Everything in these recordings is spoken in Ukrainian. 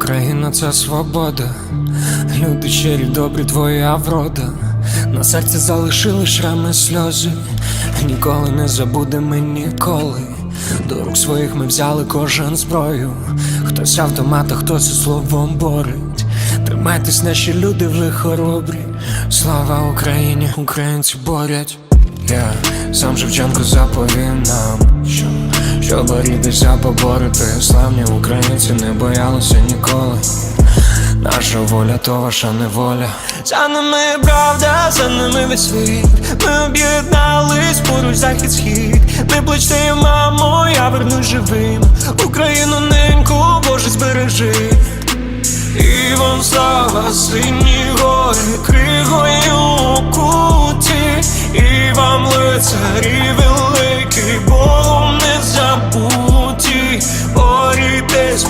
Україна це свобода, люди щирі, добрі, твоя врода. На серці залишили шрами сльози, ніколи не забудемо ніколи. До рук своїх ми взяли кожен зброю. Хтось автомата, хтось і словом борить. Тримайтесь, наші люди, ви хоробрі. Слава Україні, українці борять. Я сам Шевченко заповів нам, що, борітися, поборити. Славні українці не боялися ніколи. Наша воля, то ваша неволя. За нами правда, за нами весь світ. Ми об'єднались поруч захід схід. Ми плечте, мамо, я вернусь живим. Україну неньку, Боже, збережи. І вам слава, сині гори, кригою куті, і вам лицарі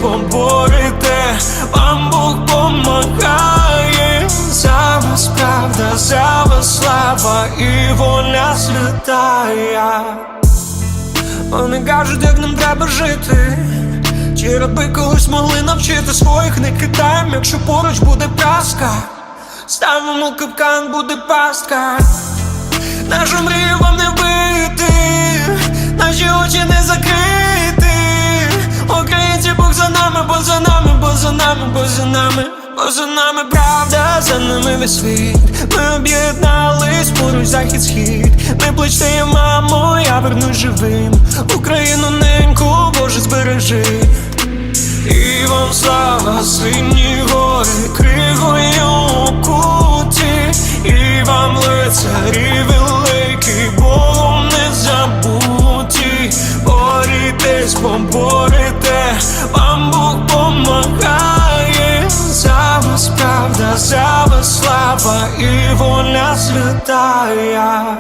поборете, вам Бог помагає, за вас правда, за вас слава і воля святая. Вони кажуть, як нам треба жити. Чи раби колись могли навчити своїх не кидаєм, якщо поруч буде праска, ставимо капкан, буде пастка. Нашу мрію вам не нами, бо за нами, поза нами, поза нами правда, за нами весь світ. Ми об'єднались поруч захід схід. Ми плечте, мамо, я вернусь живим. Україну неньку, Боже, збережи. І вам слава, сині гори, слава і воля святая.